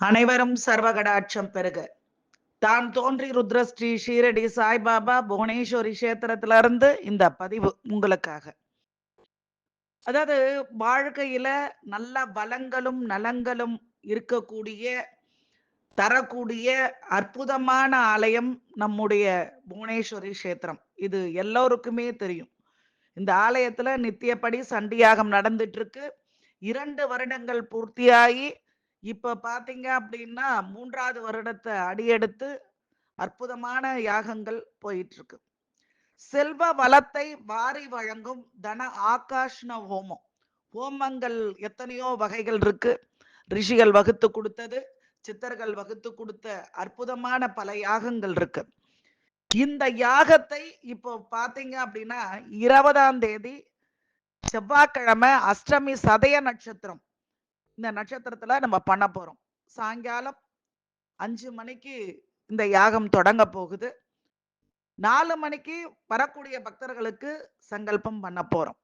அனைவரும் சர்வகடாட்சம் பெருக. தான் தோன்றி ருத்ரஸ்ரீ ஷீரடி சாய்பாபா புவனேஸ்வரி கஷேத்திரத்துல இருந்து இந்த பதிவு உங்களுக்காக. அதாவது வாழ்க்கையில நல்ல வளங்களும் நலங்களும் இருக்கக்கூடிய தரக்கூடிய அற்புதமான ஆலயம் நம்முடைய புவனேஸ்வரி கஷேத்திரம். இது எல்லோருக்குமே தெரியும். இந்த ஆலயத்துல நித்தியப்படி சண்டியாகம் நடந்துட்டு இருக்கு. இரண்டு வருடங்கள் பூர்த்தியாகி இப்ப பாத்தீங்க அப்படின்னா மூன்றாவது வருடத்தை அடியெடுத்து அற்புதமான யாகங்கள் போயிட்டு இருக்கு செல்வ வளத்தை வாரி வழங்கும் தன ஆகாஷ்ண ஹோமம். ஹோமங்கள் எத்தனையோ வகைகள் இருக்கு. ரிஷிகள் வகுத்து கொடுத்தது சித்தர்கள் வகுத்து கொடுத்த அற்புதமான பல யாகங்கள் இருக்கு. இந்த யாகத்தை இப்போ பாத்தீங்க அப்படின்னா இருபதாம் தேதி செவ்வாய்க்கிழமை அஷ்டமி சதய நட்சத்திரம். இந்த நட்சத்திரத்துல நம்ம பண்ண போறோம். சாயங்காலம் அஞ்சு மணிக்கு இந்த யாகம் தொடங்க போகுது. நாலு மணிக்கு வரக்கூடிய பக்தர்களுக்கு சங்கல்பம் பண்ண போறோம்.